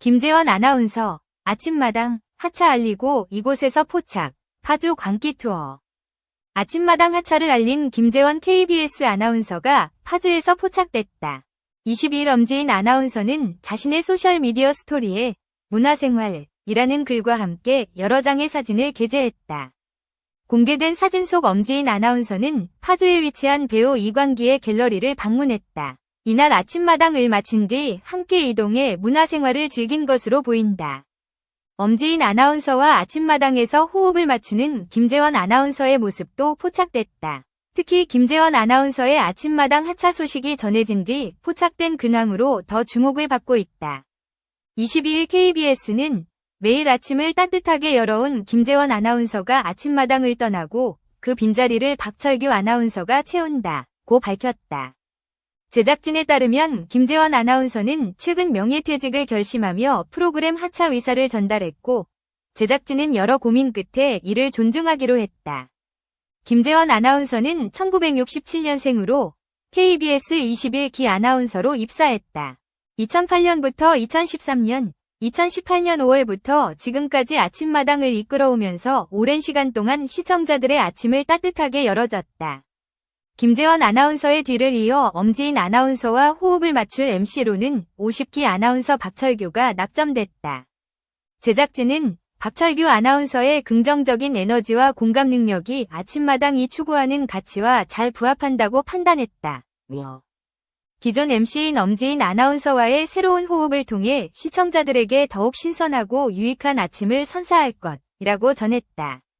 김재원 아나운서, 아침마당, 하차 알리고 이곳에서 포착, 파주 광기 투어. 아침마당 하차를 알린 김재원 KBS 아나운서가 파주에서 포착됐다. 22일 엄지인 아나운서는 자신의 소셜미디어 스토리에 문화생활이라는 글과 함께 여러 장의 사진을 게재했다. 공개된 사진 속 엄지인 아나운서는 파주에 위치한 배우 이광기의 갤러리를 방문했다. 이날 아침마당을 마친 뒤 함께 이동해 문화생활을 즐긴 것으로 보인다. 엄지인 아나운서와 아침마당에서 호흡을 맞추는 김재원 아나운서의 모습도 포착됐다. 특히 김재원 아나운서의 아침마당 하차 소식이 전해진 뒤 포착된 근황으로 더 주목을 받고 있다. 22일 KBS는 매일 아침을 따뜻하게 열어온 김재원 아나운서가 아침마당을 떠나고 그 빈자리를 박철규 아나운서가 채운다. 고 밝혔다. 제작진에 따르면 김재원 아나운서는 최근 명예퇴직을 결심하며 프로그램 하차 의사를 전달했고 제작진은 여러 고민 끝에 이를 존중하기로 했다. 김재원 아나운서는 1967년생으로 KBS 21기 아나운서로 입사했다. 2008년부터 2013년, 2018년 5월부터 지금까지 아침마당을 이끌어오면서 오랜 시간 동안 시청자들의 아침을 따뜻하게 열어줬다. 김재원 아나운서의 뒤를 이어 엄지인 아나운서와 호흡을 맞출 MC로는 50기 아나운서 박철규가 낙점됐다. 제작진은 박철규 아나운서의 긍정적인 에너지와 공감 능력이 아침마당이 추구하는 가치와 잘 부합한다고 판단했다. 며 기존 MC인 엄지인 아나운서와의 새로운 호흡을 통해 시청자들에게 더욱 신선하고 유익한 아침을 선사할 것이라고 전했다.